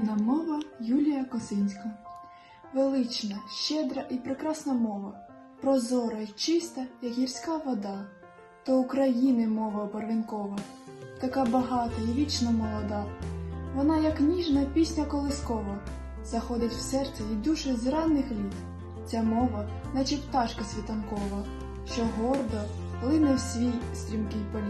Народна мова Юлія Косинська. Велична, щедра і прекрасна мова, прозора й чиста, як гірська вода, то України мова барвінкова, така багата і вічно молода. Вона, як ніжна пісня колискова, заходить в серце й душі з ранних літ. Ця мова, наче пташка світанкова, що гордо лине в свій стрімкий політ.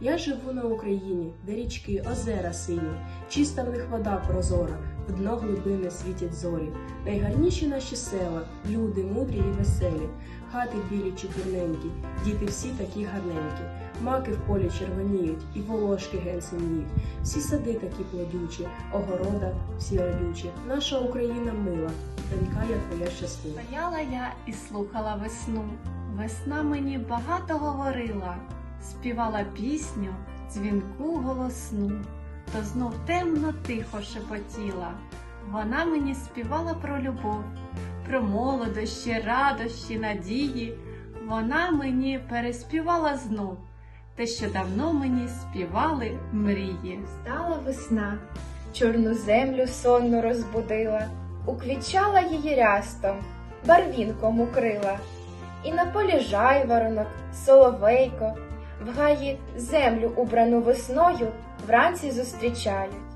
Я живу на Україні, де річки, озера сині, чиста в них вода прозора, в дно глибини світять зорі. Найгарніші наші села, люди мудрі і веселі, хати білі чепурненькі, діти всі такі гарненькі, маки в полі червоніють, і волошки ген синіють. Всі сади такі плодючі, огорода всі родючі. Наша Україна мила, донька я твоя щаслива. Стояла я і слухала весну. Весна мені багато говорила, співала пісню, дзвінку голосну, то знов темно тихо шепотіла. Вона мені співала про любов, про молодощі, радощі, надії. Вона мені переспівала знов те, що давно мені співали мрії. Стала весна, чорну землю сонно розбудила, уквічала її рястом, барвінком укрила, і на полі жайворонок, соловейко, в гаї землю убрану весною вранці зустрічають.